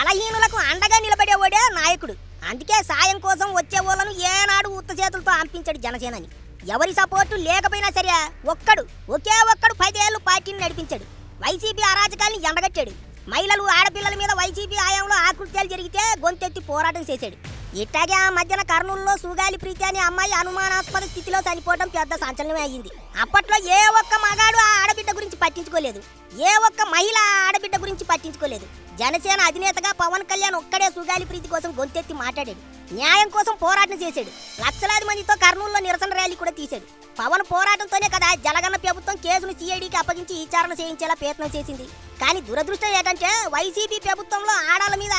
బలహీనులకు అండగా నిలబడేవాడే నాయకుడు. అందుకే సాయం కోసం వచ్చే వాళ్ళను ఏనాడు ఉత్త చేతులతో అంపించాడు జనసేనని. ఎవరి సపోర్టు లేకపోయినా సరే ఒక్కడు ఒకే ఒక్కడు పదేళ్ళు పార్టీని నడిపించాడు. వైసీపీ అరాజకాల్ని ఎండగట్టాడు. మహిళలు ఆడపిల్లల మీద వైసీపీ హయాంలో ఆకృత్యాలు జరిగితే గొంతెత్తి పోరాటం చేశాడు. ఇట్టాగే ఆ మధ్యన కర్నూలులో సుగాలి ప్రీతి అనే అమ్మాయి అనుమానాస్పద స్థితిలో చనిపోవడం పెద్ద సంచలనమే అయ్యింది. అప్పట్లో ఏ ఒక్క మగాడు ఆ ఆడబిడ్డ గురించి పట్టించుకోలేదు. ఏ ఒక్క మహిళ ఆ ఆడబిడ్డ గురించి పట్టించుకోలేదు. జనసేన అధినేతగా పవన్ కళ్యాణ్ ఒక్కడే సుగాలి ప్రీతి కోసం గొంతెత్తి మాట్లాడాడు. న్యాయం కోసం పోరాటం చేశాడు. లక్షలాది మందితో కర్నూలులో నిరసన ర్యాలీ కూడా తీశాడు. పవన్ పోరాటంతోనే కదా జలగన్న ప్రభుత్వం కేసును సిఐడికి అప్పగించి విచారణ చేయించేలా ప్రయత్నం చేసింది. కానీ దురదృష్టం ఏంటంటే వైసీపీ ప్రభుత్వంలో ఆడాల మీద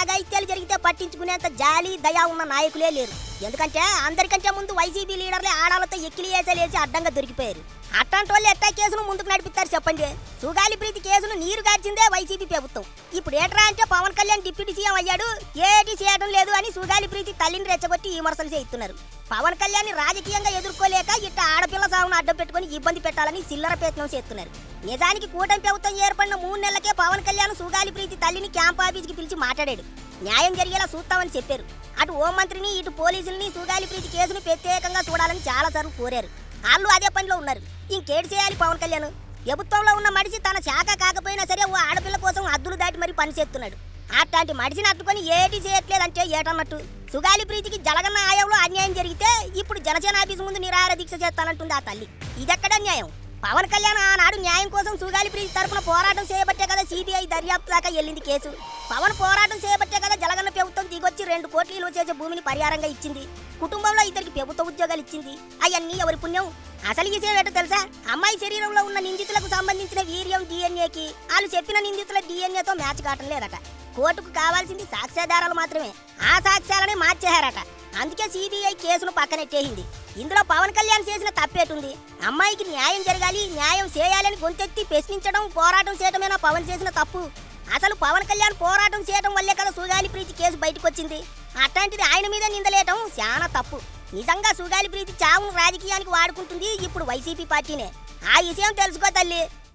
పట్టించుకునేంత జాలి దయా ఉన్న నాయకులే లేరు. ఎందుకంటే అందరికంటే ముందు వైసీపీ లీడర్లే ఆడాలతో ఎక్కిలి వేసేసి అడ్డంగా దొరికిపోయారు. అట్లాంటి వాళ్ళు ఎట్టా కేసును ముందుకు నడిపిస్తారు చెప్పండి? సుగాలి ప్రీతి కేసును నీరు గార్చిందే వైసీపీ ప్రభుత్వం. ఇప్పుడు ఏట్రా అంటే పవన్ కళ్యాణ్ డిప్యూటీ సీఎం అయ్యాడు ఏటి చేయడం లేదు అని సుగాలి ప్రీతి తల్లిని రెచ్చగొట్టి విమర్శలు చేయిస్తున్నారు. పవన్ కళ్యాణ్ రాజకీయంగా ఎదుర్కోలేక ఇట్ట ఆడపిల్ల సాగును అడ్డం పెట్టుకుని ఇబ్బంది పెట్టాలని చిల్లర ప్రయత్నం చేస్తున్నారు. నిజానికి కూటమి ప్రభుత్వం ఏర్పడిన మూడు నెలలకే పవన్ కళ్యాణ్ సుగాలి ప్రీతి తల్లిని క్యాంప్ ఆఫీస్కి పిలిచి మాట్లాడాడు. న్యాయం జరిగేలా చూస్తామని చెప్పారు. అటు హోంమంత్రిని ఇటు పోలీసుల్ని సుగాలి ప్రీతి కేసును ప్రత్యేకంగా చూడాలని చాలాసార్లు కోరారు. వాళ్ళు అదే పనిలో ఉన్నారు. ఇంకేటి చేయాలి పవన్ కళ్యాణ్? ప్రభుత్వంలో ఉన్న మనిషి తన శాఖ కాకపోయినా సరే ఓ ఆడపిల్ల కోసం అద్దులు దాటి మరి పని చేస్తున్నాడు. అట్లాంటి మనిషిని అట్టుకొని ఏటి చేయట్లేదంటే ఏటన్నట్టు? సుగాలి ప్రీతికి జలగన్న ఆయంలో అన్యాయం జరిగితే ఇప్పుడు జనసేన ఆఫీసు ముందు నిరాహార దీక్ష చేస్తానంటుంది ఆ తల్లి. ఇదెక్కడ న్యాయం? పవన్ కళ్యాణ్ ఆనాడు న్యాయం కోసం సుగాలి ప్రీతి తరపున పోరాటం చేయబట్టే కదా సిబిఐ దర్యాప్తు దాకా వెళ్ళింది కేసు. పవన్ పోరాటం చేయబట్టి దిగొచ్చి రెండు కోట్లు విలువ చేసే భూమిని పరిహారంగా ఇచ్చింది. కుటుంబంలో ఇద్దరికి ప్రభుత్వ ఉద్యోగాలు ఇచ్చింది. అవన్నీ ఎవరి పుణ్యం? అసలు విషయం ఏంటో తెలుసా? అమ్మాయి శరీరంలో ఉన్న నిందితులకు సంబంధించిన వీర్యం డిఎన్ఏకి వాళ్ళు చెప్పిన నిందితుల డిఎన్ఏతో మ్యాచ్ కావటం లేదట. కోర్టుకు కావాల్సింది సాక్ష్యాధారాలు మాత్రమే. ఆ సాక్ష్యాలనే మార్చేశారట. అందుకే సిబిఐ కేసును పక్కనెట్టేసింది. ఇందులో పవన్ కళ్యాణ్ చేసిన తప్పేటుంది. అమ్మాయికి న్యాయం జరగాలి న్యాయం చేయాలని గొంతెత్తి ప్రశ్నించడం పోరాటం చేయడమేనా పవన్ చేసిన తప్పు? అసలు పవన్ కళ్యాణ్ పోరాటం చేయడం వల్లే కదా సుగాలి ప్రీతి కేసు బయటకు వచ్చింది అట్లాంటిది ఆయన మీద నిందలేయటం చాలా తప్పు. నిజంగా సుగాలి ప్రీతి చావును రాజకీయానికి వాడుకుంటుంది ఇప్పుడు వైసీపీ పార్టీనే. ఆ విషయం తెలుసుకో తల్లి.